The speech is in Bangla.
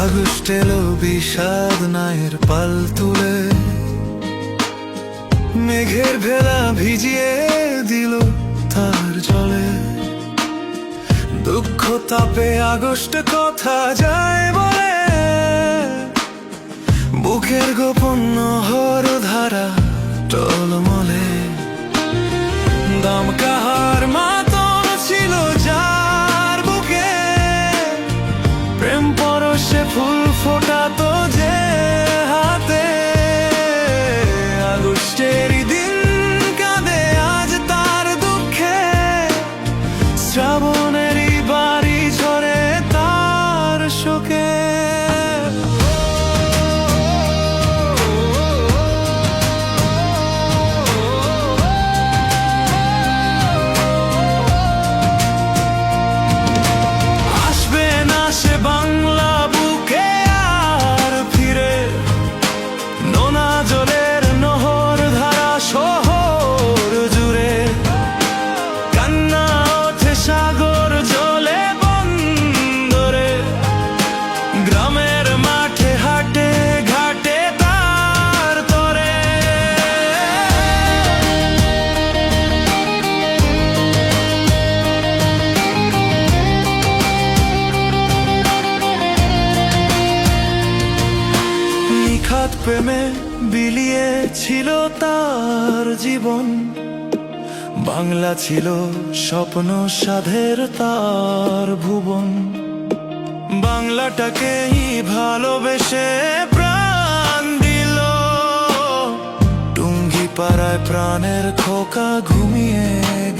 আগস্ট বিষাদ নায়ের পাল তুলে মেঘের ভেলা ভিজিয়ে দিল তার জলে। দুঃখ তাপে আগস্ট কথা যায় বলে, বুকের গোপন হয় 初見。প্রেমে বিলিয়েছিল তার জীবন। বাংলা ছিল স্বপ্ন সাধের তার ভুবন। বাংলাটাকেই ভালোবেসে প্রাণ দিল। টুঙ্গি পাড়ায় প্রাণের খোকা ঘুমিয়ে